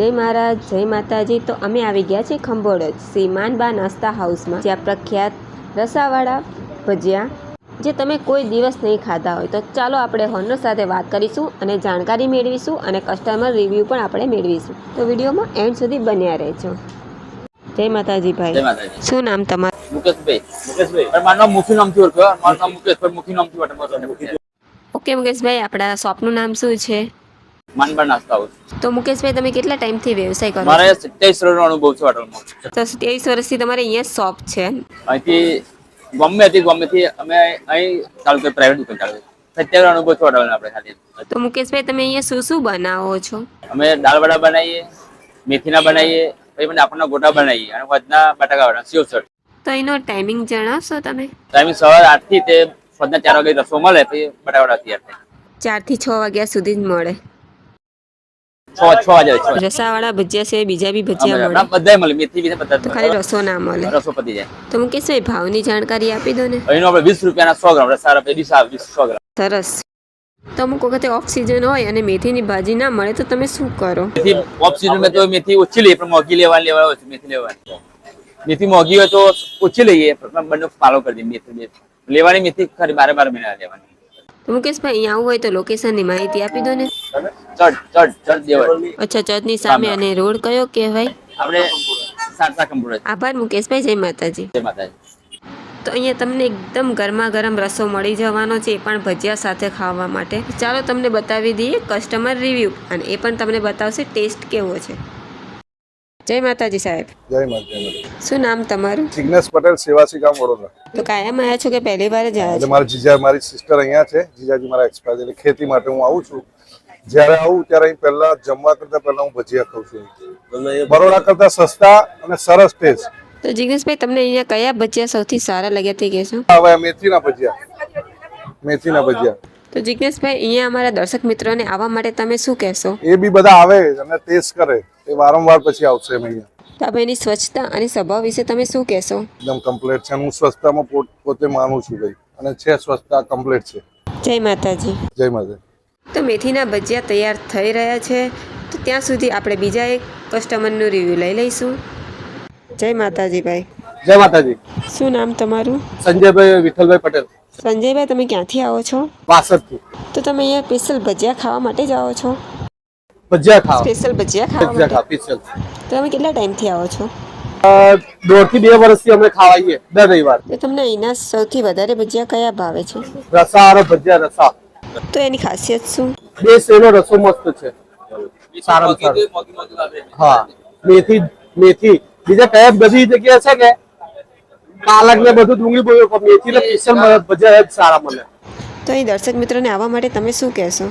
જય મહારાજ જય માતાજી. તો અમે આવી ગયા છીએ ખંભોળજ શ્રી માનબા નાસ્તા હાઉસમાં જ્યાં પ્રખ્યાત રસાવાળા ભજીયા જે તમે કોઈ દિવસ નહીં ખાધા હોય. તો ચાલો આપણે હોનર સાથે વાત કરીશું અને જાણકારી મેળવીશું અને કસ્ટમર રિવ્યૂ પણ આપણે મેળવીશું. તો વિડીયોમાં એન્ડ સુધી બન્યા રહેજો. જય માતાજી ભાઈ. શું નામ તમારું? મુકેશભાઈ. મુકેશભાઈ. મારું નામ મુખી નામથી ઓળખ્યો મારું નામ મુકેશ મુખી નામથી ઓળખે ઓકે મુકેશભાઈ આપણા શોપનું નામ શું છે? માનબા નાસ્તા હાઉસ તો મુકેશભાઈ તમે કેટલા ટાઈમથી વ્યવસાય કરો મારે સત્યાવીસ વર્ષનો અનુભવ છે હોટલમાં. તો સત્યાવીસ વર્ષથી તમારે અહીંયા શોપ છે અહીંથી હતી ગમેથી અમે અહીં ચાલુ કરી પ્રાઇવેટ દુકાન ચાલુ સત્યાવીસ અનુભવ છે હોટલનો આપણે ખાલી. તો મુકેશભાઈ તમે અહીંયા શું શું બનાવો છો? અમે દાળવડા બનાવીએ મેથીના બનાવીએ પછી મને આપણના ગોટા બનાવીએ અને વધના બટાકા વડા સિયો સર. તો એનો ટાઈમિંગ જણાવશો તમે? ટાઈમિંગ સવાર આઠથી તે સાંજના ચાર વાગે રસો મળે પછી બટાકાવાળા તૈયાર થાય. ચારથી છ વાગ્યા સુધી જ મળે. છ છ હજાર. રસાવાળા ભજીયા છે બીજા બી ભજીયા મળે. બધા મળે મેથી બીજા બધા ખાલી રસો ના મળે. રસો પતી જાય. તો મુકેશભાઈ ભાવની જાણકારી આપી દો ને. અહીંનો આપણે વીસ રૂપિયાના સો ગ્રામ રસા રૂપિયા વીસ વીસ સો ગ્રામ. સરસ. તો અમુક વખતે ઓફ સિઝન હોય અને મેથીની ભાજી ના મળે તો તમે શું કરો? મેથી ઓફ સિઝનમાં તો મેથી ઓછી લઈએ પણ મોગી લેવા લેવા હોય મેથી લેવાની. મેથી મોંઘી હોય તો ઓછી લઈએ પણ બંને ફાળો કરી દઈએ મેથી. લેવાની મેથી ખરી બારે બાર મહિના લેવાની. તો મુકેશભાઈ અહીંયા આવું હોય તો લોકેશનની માહિતી આપી દો ને. અચ્છા ચર્ચની સામે અને રોડ કયો કહેવાય? આપણે સારસા કમ્પ્યુટર આભાર મુકેશભાઈ જય માતાજી. જય માતાજી. તો અહીંયા તમને એકદમ ગરમા ગરમ રસો મળી જવાનો છે એ પણ ભજીયા સાથે ખાવા માટે. ચાલો તમને બતાવી દઈએ કસ્ટમર રિવ્યૂ અને એ પણ તમને બતાવશે ટેસ્ટ કેવો છે. જય માતાજી સાહેબ. જય માતા શું નામ તમારું? જિગ્નેશ પટેલ સેવાસી ગામ વડોદરા. તો કાયમ આયા છો કે પહેલી વાર જ આવ્યા મારા જીજા મારી સિસ્ટર અહીંયા છે. જીજાજી મારા એક્સપાયર એટલે ખેતી માટે હું આવું છું. જ્યારે આવું ત્યારે અહીં પહેલા જમવા કરતા પહેલા હું ભજીયા ખાઉં છું. બરોડા કરતા સસ્તા અને સરસ ટેસ્ટ તો જિગ્નેશભાઈ તમને અહીંયા કયા ભજીયા સૌથી સારા લાગ્યા તે કહેશો? હવે મેથીના ભજીયા. મેથીના ભજીયા. તો જિગ્નેશભાઈ અહીંયા અમારા દર્શક મિત્રોને આવવા માટે તમે શું કહેશો? એ બી બધા આવે અને ટેસ્ટ કરે. એ વારંવાર પછી આવશે એમ અહીંયા. તો આ સ્વચ્છતા અને સ્વભાવ વિશે તમે શું કહેશો? એકદમ કમ્પ્લીટ છે. હું સ્વચ્છતામાં પોતે માનું છું ભાઈ. અને છે સ્વચ્છતા કમ્પ્લીટ છે. જય માતાજી. જય માતાજી. તો મેથીના ભજીયા તૈયાર થઈ રહ્યા છે. તો ત્યાં સુધી આપણે બીજા એક કસ્ટમરનું રિવ્યૂ લઈ લઈશું. જય માતાજી ભાઈ. જય માતાજી. શું નામ તમારું? સંજયભાઈ વિઠ્ઠલભાઈ પટેલ. સંજયભાઈ તમે ક્યાંથી આવો છો? વાસદથી તો તમે અહીંયા સ્પેશિયલ ભજીયા ખાવા માટે જ આવો છો? ભજીયા ખાવા. સ્પેશિયલ ભજીયા ખાવા માટે? સ્પેશિયલ તો તમે કેટલા ટાઈમથી આવો છો? દોઢથી બે વર્ષથી અમે ખાવાઈએ દર રવિવાર. તો તમને અહીંના સૌથી વધારે ભજીયા કયા ભાવે છે? રસા અને ભજીયા રસા. તો એની ખાસિયત શું? બે સેનો રસો મસ્ત છે. સારામાં સારું. હા. મેથી મેથી. બીજા કયા બધી જગ્યા છે કે પાલક ને બધું ડુંગળી બોલ્યો પણ મેથી ને સ્પેશિયલ ભજીયા સારા મળે. તો અહીં દર્શક મિત્રોને આવવા માટે તમે શું કહેશો?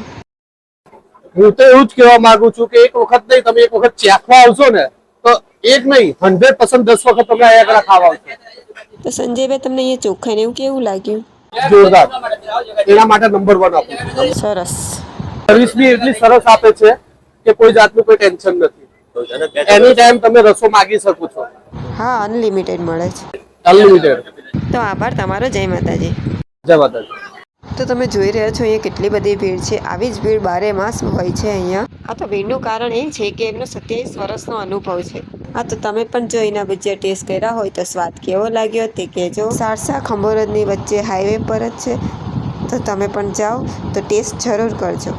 હું તો એવું જ કહેવા માંગુ છું કે એક વખત નહીં તમે એક વખત ચાખવા આવશો ને તો એક નહીં હંડ્રેડ પર્સન્ટ દસ વખત તમે અહીંયા આગળ ખાવા આવશો. તો સંજયભાઈ તમને અહીંયા ચોખ્ખાઈને એવું કેવું લાગ્યું? જોરદાર. એના માટે નંબર વન આપું સરસ. સર્વિસ બી એટલી સરસ આપે છે કે કોઈ જાતનું કોઈ ટેન્શન નથી. એની ટાઈમ તમે રસો માગી શકો છો. હા અનલિમિટેડ મળે છે. અનલિમિટેડ તો આભાર તમારો. જય માતાજી. જય માતાજી. તો તમે જોઈ રહ્યા છો અહીંયા કેટલી બધી ભીડ છે. આવી જ ભીડ બારે માસ હોય છે અહીંયા. આ તો ભીડનું કારણ એ છે કે એમનો સત્યાવીસ વર્ષનો અનુભવ છે. હા, તો તમે પણ જો એના ભજીયા ટેસ્ટ કર્યા હોય તો સ્વાદ કેવો લાગ્યો તે કહેજો. સારસા ખંભોરજની વચ્ચે હાઈવે પર જ છે. તો તમે પણ જાઓ, તો ટેસ્ટ જરૂર કરજો.